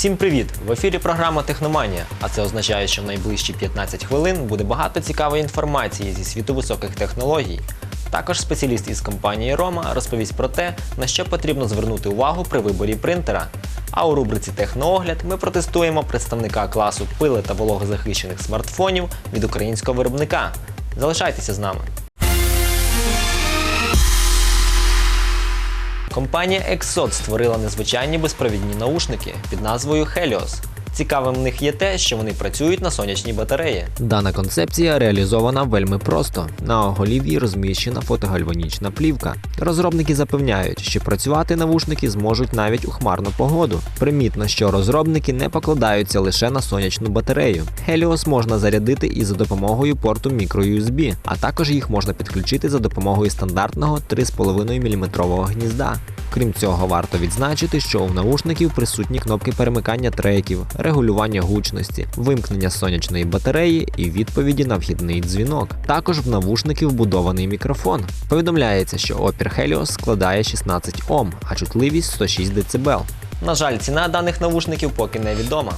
Всім привіт! В ефірі програма Техноманія, а це означає, що в найближчі 15 хвилин буде багато цікавої інформації зі світу високих технологій. Також спеціаліст із компанії Рома розповість про те, на що потрібно звернути увагу при виборі принтера. А у рубриці Техноогляд ми протестуємо представника класу пили та вологозахищених смартфонів від українського виробника. Залишайтеся з нами. Компанія Exot створила незвичайні безпровідні наушники під назвою Helios. Цікавим в них є те, що вони працюють на сонячній батареї. Дана концепція реалізована вельми просто. На оголів'ї розміщена фотогальванічна плівка. Розробники запевняють, що працювати навушники зможуть навіть у хмарну погоду. Примітно, що розробники не покладаються лише на сонячну батарею. Helios можна зарядити і за допомогою порту microUSB, а також їх можна підключити за допомогою стандартного 3,5 мм гнізда. Крім цього, варто відзначити, що у наушників присутні кнопки перемикання треків, регулювання гучності, вимкнення сонячної батареї і відповіді на вхідний дзвінок. Також в навушники вбудований мікрофон. Повідомляється, що опір Helios складає 16 Ом, а чутливість 106 дБ. На жаль, ціна даних навушників поки невідома.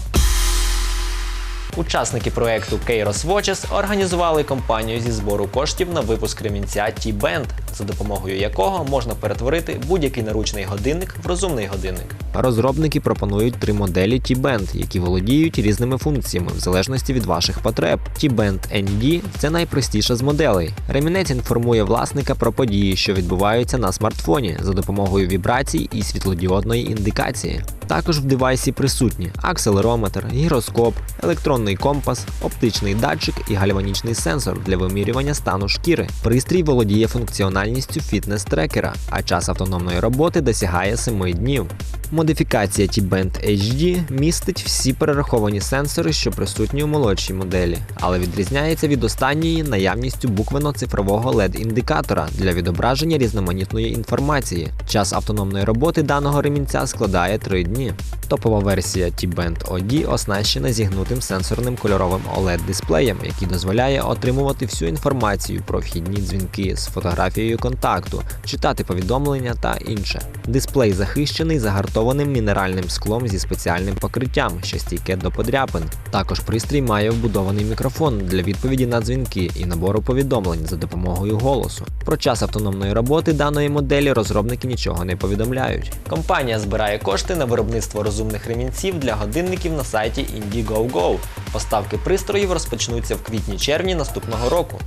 Учасники проекту Kairos Watches організували кампанію зі збору коштів на випуск ремінця T-Band, за допомогою якого можна перетворити будь-який наручний годинник в розумний годинник. Розробники пропонують три моделі T-Band, які володіють різними функціями в залежності від ваших потреб. T-Band ND – це найпростіша з моделей. Ремінець інформує власника про події, що відбуваються на смартфоні за допомогою вібрацій і світлодіодної індикації. Також в девайсі присутні акселерометр, гіроскоп, електронний компас, оптичний датчик і гальванічний сенсор для вимірювання стану шкіри. Пристрій володіє функціональністю фітнес-трекера, а час автономної роботи досягає 7 днів. Модифікація T-Band HD містить всі перераховані сенсори, що присутні у молодшій моделі, але відрізняється від останньої наявністю буквено-цифрового LED-індикатора для відображення різноманітної інформації. Час автономної роботи даного ремінця складає 3 дні. Топова версія T-Band OD оснащена зігнутим сенсорним кольоровим OLED-дисплеєм, який дозволяє отримувати всю інформацію про вхідні дзвінки з фотографією контакту, читати повідомлення та інше. Дисплей захищений загартованим мінеральним склом зі спеціальним покриттям, що стійке до подряпин. Також пристрій має вбудований мікрофон для відповіді на дзвінки і набору повідомлень за допомогою голосу. Про час автономної роботи даної моделі розробники нічого не повідомляють. Компанія збирає кошти на виробництво розумних ремінців для годинників на сайті Indiegogo. Поставки пристроїв розпочнуться в квітні-червні наступного року.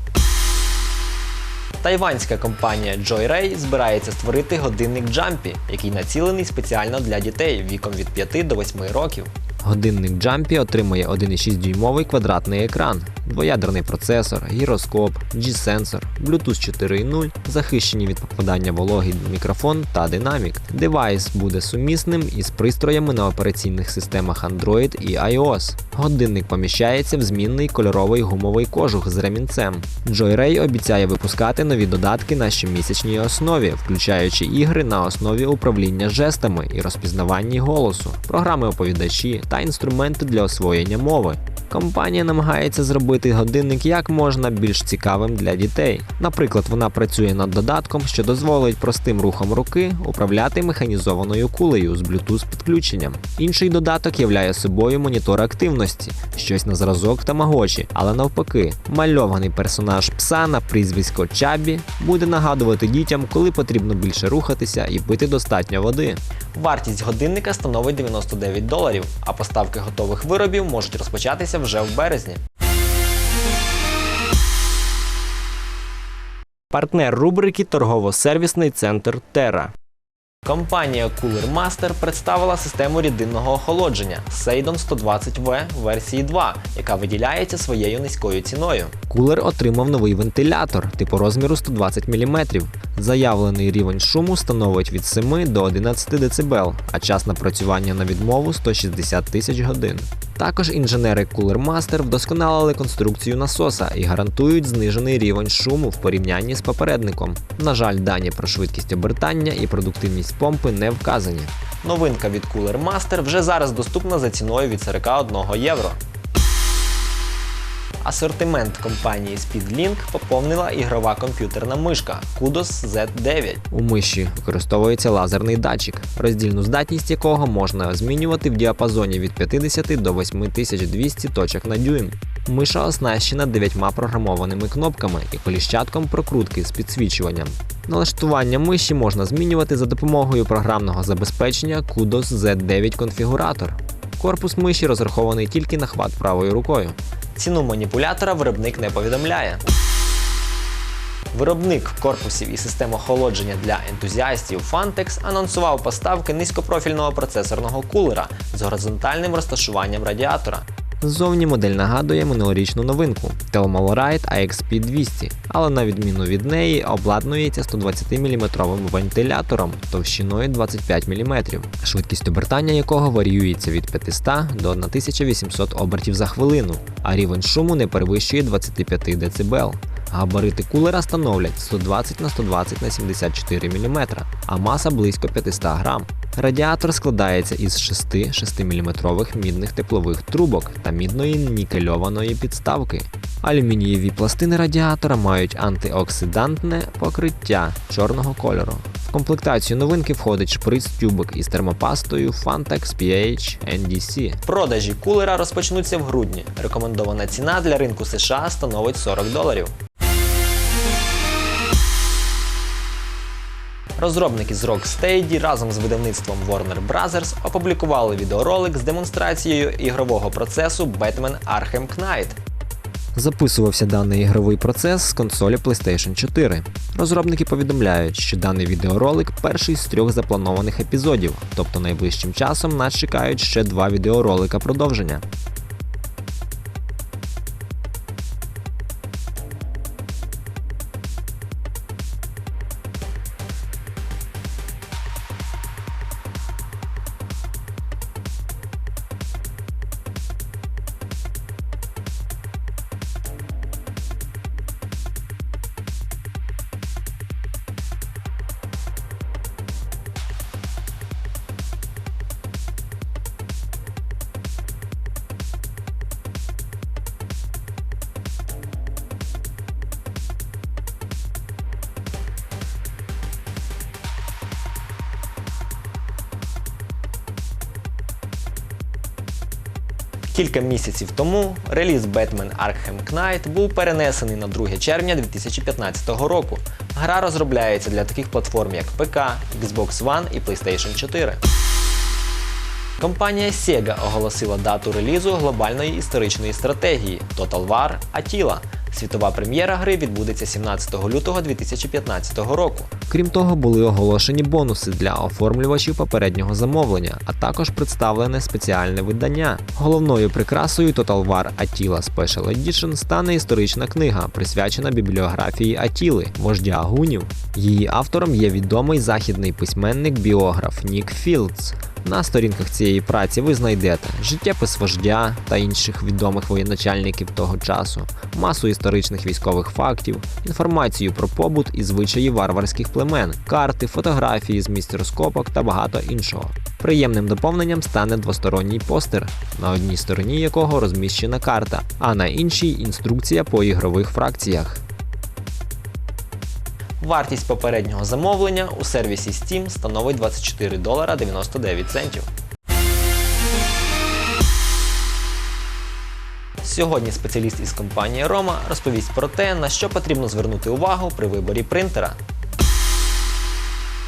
Тайванська компанія Joyray збирається створити годинник Jumpy, який націлений спеціально для дітей віком від 5 до 8 років. Годинник Jumpy отримує 1,6 дюймовий квадратний екран, двоядерний процесор, гіроскоп, G-сенсор, Bluetooth 4.0, захищені від попадання вологи мікрофон та динамік. Девайс буде сумісним із пристроями на операційних системах Android і iOS. Годинник поміщається в змінний кольоровий гумовий кожух з ремінцем. Joyray обіцяє випускати нові додатки на щомісячній основі, включаючи ігри на основі управління жестами і розпізнаванні голосу, програми оповідачі та інструменти для освоєння мови. Компанія намагається зробити годинник як можна більш цікавим для дітей. Наприклад, вона працює над додатком, що дозволить простим рухом руки управляти механізованою кулею з Bluetooth підключенням. Інший додаток являє собою монітор активності, щось на зразок тамагочі, але навпаки, мальований персонаж пса на прізвисько Чабі буде нагадувати дітям, коли потрібно більше рухатися і пити достатньо води. Вартість годинника становить 99 доларів, а поставки готових виробів можуть розпочатися вже в березні. Партнер рубрики торгово-сервісний центр Терра. Компанія Cooler Master представила систему рідинного охолодження Seidon 120V версії 2, яка виділяється своєю низькою ціною. Кулер отримав новий вентилятор типу розміру 120 мм. Заявлений рівень шуму становить від 7 до 11 дБ, а час напрацювання на відмову 160 тисяч годин. Також інженери Cooler Master вдосконалили конструкцію насоса і гарантують знижений рівень шуму в порівнянні з попередником. На жаль, дані про швидкість обертання і продуктивність помпи не вказані. Новинка від Cooler Master вже зараз доступна за ціною від 41 євро. Асортимент компанії SpeedLink поповнила ігрова комп'ютерна мишка Kudos Z9. У миші використовується лазерний датчик, роздільну здатність якого можна змінювати в діапазоні від 50 до 8200 точок на дюйм. Миша оснащена дев'ятьма програмованими кнопками і коліщатком прокрутки з підсвічуванням. Налаштування миші можна змінювати за допомогою програмного забезпечення Kudos Z9 конфігуратор. Корпус миші розрахований тільки на хват правою рукою. Ціну маніпулятора виробник не повідомляє. Виробник корпусів і систем охолодження для ентузіастів Fantex анонсував поставки низькопрофільного процесорного кулера з горизонтальним розташуванням радіатора. Ззовні модель нагадує минулорічну новинку Telma Lorite AXP 200, але на відміну від неї обладнується 120-мм вентилятором товщиною 25 мм, швидкість обертання якого варіюється від 500 до 1800 обертів за хвилину, а рівень шуму не перевищує 25 дБ. Габарити кулера становлять 120 на 120 на 74 мм, а маса близько 500 грам. Радіатор складається із шести 6-мм мідних теплових трубок та мідної нікельованої підставки. Алюмінієві пластини радіатора мають антиоксидантне покриття чорного кольору. В комплектацію новинки входить шприц-тюбик із термопастою Fantex PH NDC. Продажі кулера розпочнуться в грудні. Рекомендована ціна для ринку США становить 40 доларів. Розробники з Rocksteady разом з видавництвом Warner Bros. опублікували відеоролик з демонстрацією ігрового процесу Batman Arkham Knight. Записувався даний ігровий процес з консолі PlayStation 4. Розробники повідомляють, що даний відеоролик перший з трьох запланованих епізодів, тобто найближчим часом нас чекають ще два відеоролика продовження. Кілька місяців тому реліз Batman Arkham Knight був перенесений на 2 червня 2015 року. Гра розробляється для таких платформ, як ПК, Xbox One і PlayStation 4. Компанія Sega оголосила дату релізу глобальної історичної стратегії Total War Attila. Світова прем'єра гри відбудеться 17 лютого 2015 року. Крім того, були оголошені бонуси для оформлювачів попереднього замовлення, а також представлене спеціальне видання. Головною прикрасою Total War Attila Special Edition стане історична книга, присвячена бібліографії Атіли, вождя гунів. Її автором є відомий західний письменник-біограф Нік Філдс. На сторінках цієї праці ви знайдете життєпис вождя та інших відомих воєначальників того часу, масу історичних військових фактів, інформацію про побут і звичаї варварських племен, карти, фотографії з місць розкопок та багато іншого. Приємним доповненням стане двосторонній постер, на одній стороні якого розміщена карта, а на іншій інструкція по ігрових фракціях. Вартість попереднього замовлення у сервісі Steam становить 24 долара 99 центів. Сьогодні спеціаліст із компанії Roma розповість про те, на що потрібно звернути увагу при виборі принтера.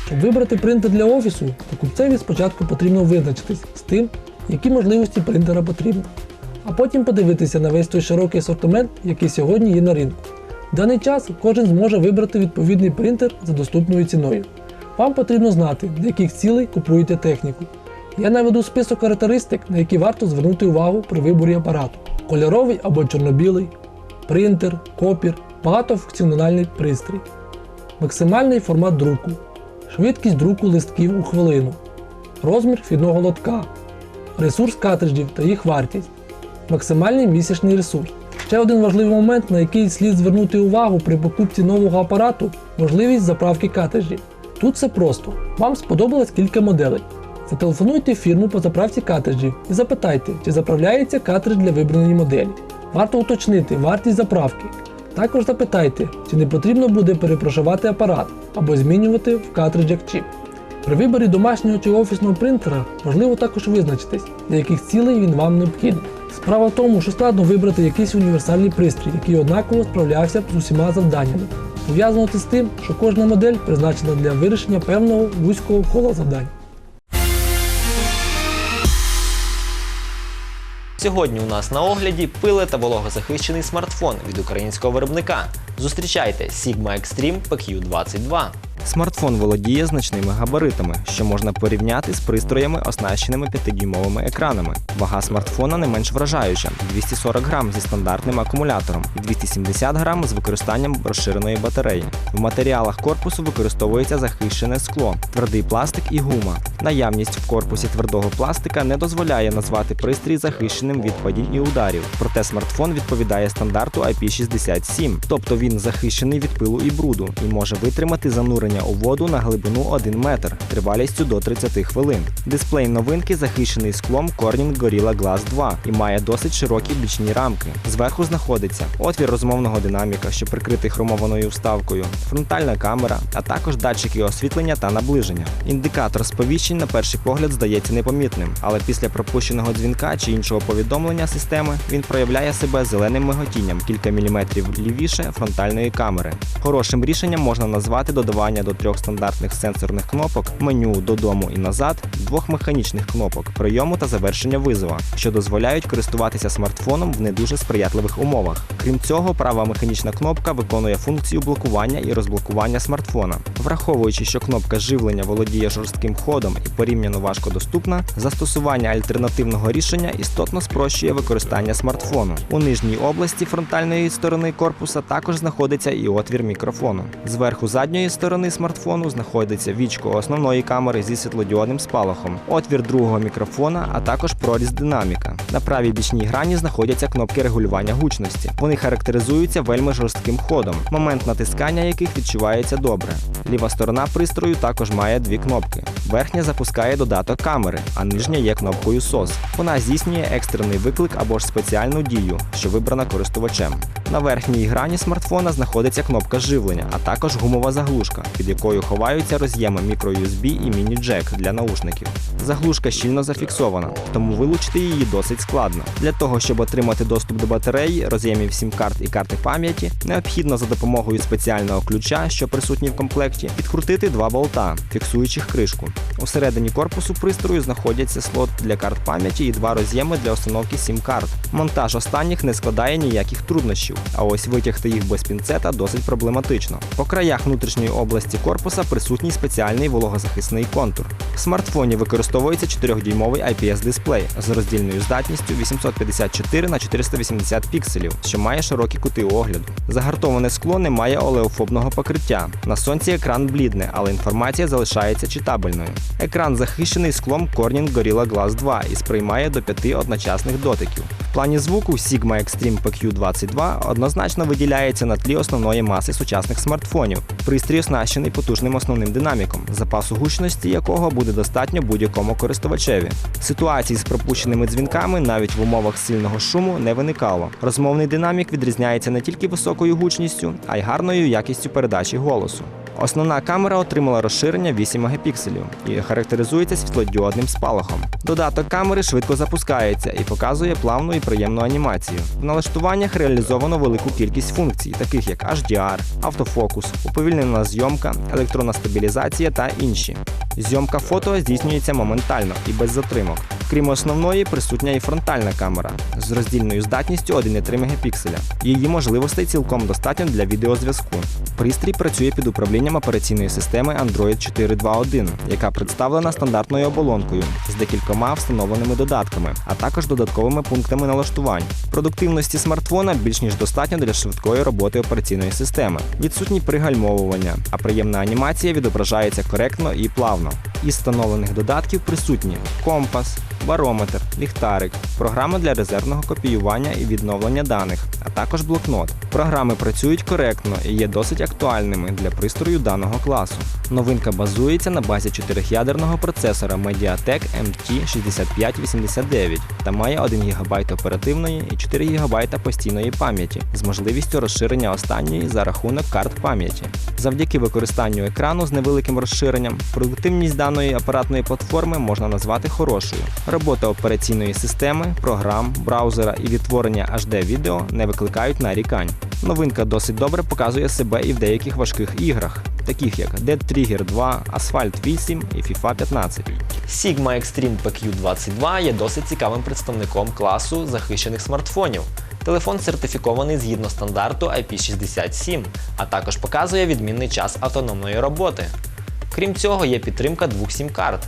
Щоб вибрати принтер для офісу, покупцеві спочатку потрібно визначитись з тим, які можливості принтера потрібні, а потім подивитися на весь той широкий асортимент, який сьогодні є на ринку. В даний час кожен зможе вибрати відповідний принтер за доступною ціною. Вам потрібно знати, для яких цілей купуєте техніку. Я наведу список характеристик, на які варто звернути увагу при виборі апарату: кольоровий або чорнобілий, принтер, копір, багатофункціональний пристрій, максимальний формат друку, швидкість друку листків у хвилину, розмір вхідного лотка, ресурс картриджів та їх вартість, максимальний місячний ресурс. Ще один важливий момент, на який слід звернути увагу при покупці нового апарату можливість заправки картриджів. Тут все просто. Вам сподобалось кілька моделей. Зателефонуйте в фірму по заправці картриджів і запитайте, чи заправляється картридж для вибраної моделі. Варто уточнити вартість заправки. Також запитайте, чи не потрібно буде перепрошувати апарат або змінювати в картриджах чіп. При виборі домашнього чи офісного принтера важливо також визначитись, для яких цілей він вам необхідний. Справа в тому, що складно вибрати якийсь універсальний пристрій, який однаково справлявся з усіма завданнями. Пов'язано це з тим, що кожна модель призначена для вирішення певного вузького кола завдань. Сьогодні у нас на огляді пиле та вологозахищений смартфон від українського виробника. Зустрічайте Sigma Extreme PQ22. Смартфон володіє значними габаритами, що можна порівняти з пристроями, оснащеними 5-дюймовими екранами. Вага смартфона не менш вражаюча 240 грам зі стандартним акумулятором і 270 грам з використанням розширеної батареї. В матеріалах корпусу використовується захищене скло, твердий пластик і гума. Наявність в корпусі твердого пластика не дозволяє назвати пристрій захищеним від падінь і ударів. Проте смартфон відповідає стандарту IP67, тобто він захищений від пилу і бруду і може витримати занурення у воду на глибину 1 метр тривалістю до 30 хвилин. Дисплей новинки захищений склом Corning Gorilla Glass 2 і має досить широкі бічні рамки. Зверху знаходиться отвір розмовного динаміка, що прикритий хромованою вставкою, фронтальна камера, а також датчики освітлення та наближення. Індикатор сповіщень на перший погляд здається непомітним, але після пропущеного дзвінка чи іншого повідомлення системи він проявляє себе зеленим миготінням кілька міліметрів лівіше фронтальної камери. Хорошим рішенням можна назвати додавання до трьох стандартних сенсорних кнопок меню додому і назад, двох механічних кнопок прийому та завершення визова, що дозволяють користуватися смартфоном в не дуже сприятливих умовах. Крім цього, права механічна кнопка виконує функцію блокування і розблокування смартфона. Враховуючи, що кнопка живлення володіє жорстким ходом і порівняно важко доступна, застосування альтернативного рішення істотно спрощує використання смартфону. У нижній області фронтальної сторони корпуса також знаходиться і отвір мікрофону. Зверху задньої сторони смартфону знаходиться вічко основної камери зі світлодіодним спалахом, отвір другого мікрофона, а також проріз динаміка. На правій бічній грані знаходяться кнопки регулювання гучності. Вони характеризуються вельми жорстким ходом, момент натискання яких відчувається добре. Ліва сторона пристрою також має дві кнопки. Верхня запускає додаток камери, а нижня є кнопкою SOS. Вона здійснює екстрений виклик або ж спеціальну дію, що вибрана користувачем. На верхній грані смартфона знаходиться кнопка живлення, а також гумова заглушка, під якою ховаються роз'єми microUSB і міні-джек для наушників. Заглушка щільно зафіксована, тому вилучити її досить складно. Для того, щоб отримати доступ до батареї, роз'ємів сім-карт і карти пам'яті, необхідно за допомогою спеціального ключа, що присутній в комплекті, підкрутити два болта, фіксуючих кришку. Усередині корпусу пристрою знаходяться слот для карт пам'яті і два роз'єми для установки сім-карт. Монтаж останніх не складає ніяких труднощів, а ось витягти їх без пінцета досить проблематично. По краях внутрішньої області корпуса присутній спеціальний вологозахисний контур. В смартфоні використовується 4-дюймовий IPS-дисплей з роздільною здатністю 854 на 480 пікселів, що має широкі кути огляду. Загартоване скло не має олеофобного покриття. На сонці екран блідне, але інформація залишається читабельною. Екран захищений склом Corning Gorilla Glass 2 і сприймає до 5 одночасних дотиків. В плані звуку Sigma Extreme PQ22 однозначно виділяється на тлі основної маси сучасних смартфонів. Пристрій оснащений потужним основним динаміком, запасу гучності якого буде достатньо будь-якому користувачеві. Ситуацій з пропущеними дзвінками навіть в умовах сильного шуму не виникало. Розмовний динамік відрізняється не тільки високою гучністю, а й гарною якістю передачі голосу. Основна камера отримала розширення 8 мегапікселів і характеризується світлодіодним спалахом. Додаток камери швидко запускається і показує плавну і приємну анімацію. В налаштуваннях реалізовано велику кількість функцій, таких як HDR, автофокус, уповільнена зйомка, електронна стабілізація та інші. Зйомка фото здійснюється моментально і без затримок. Крім основної, присутня і фронтальна камера з роздільною здатністю 1,3 мегапікселя. Її можливостей цілком достатньо для відеозв'язку. Пристрій працює під управлінням операційної системи Android 4.2.1, яка представлена стандартною оболонкою з декількома встановленими додатками, а також додатковими пунктами налаштувань. Продуктивності смартфона більш ніж достатньо для швидкої роботи операційної системи. Відсутні пригальмовування, а приємна анімація відображається коректно і плавно. Із встановлених додатків присутні компас, барометр, ліхтарик, програма для резервного копіювання і відновлення даних, а також блокнот. Програми працюють коректно і є досить актуальними для пристрою даного класу. Новинка базується на базі 4-ядерного процесора Mediatek MT6589 та має 1 ГБ оперативної і 4 ГБ постійної пам'яті з можливістю розширення останньої за рахунок карт пам'яті. Завдяки використанню екрану з невеликим розширенням, продуктивність даної апаратної платформи можна назвати хорошою. Робота операційної системи, програм, браузера і відтворення HD відео не викликають нарікань. Новинка досить добре показує себе і в деяких важких іграх, таких як Dead Trigger 2, Asphalt 8 і FIFA 15. Sigma Extreme PQ22 є досить цікавим представником класу захищених смартфонів. Телефон сертифікований згідно стандарту IP67, а також показує відмінний час автономної роботи. Крім цього, є підтримка двох сім-карт.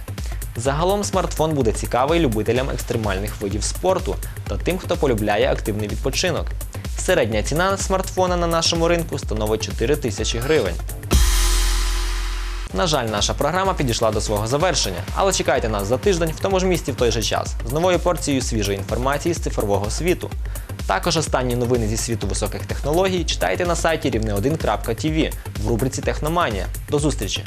Загалом смартфон буде цікавий любителям екстремальних видів спорту та тим, хто полюбляє активний відпочинок. Середня ціна смартфона на нашому ринку становить 4 тисячі гривень. На жаль, наша програма підійшла до свого завершення, але чекайте нас за тиждень в тому ж місці в той же час з новою порцією свіжої інформації з цифрового світу. Також останні новини зі світу високих технологій читайте на сайті рівне1.tv в рубриці Техноманія. До зустрічі!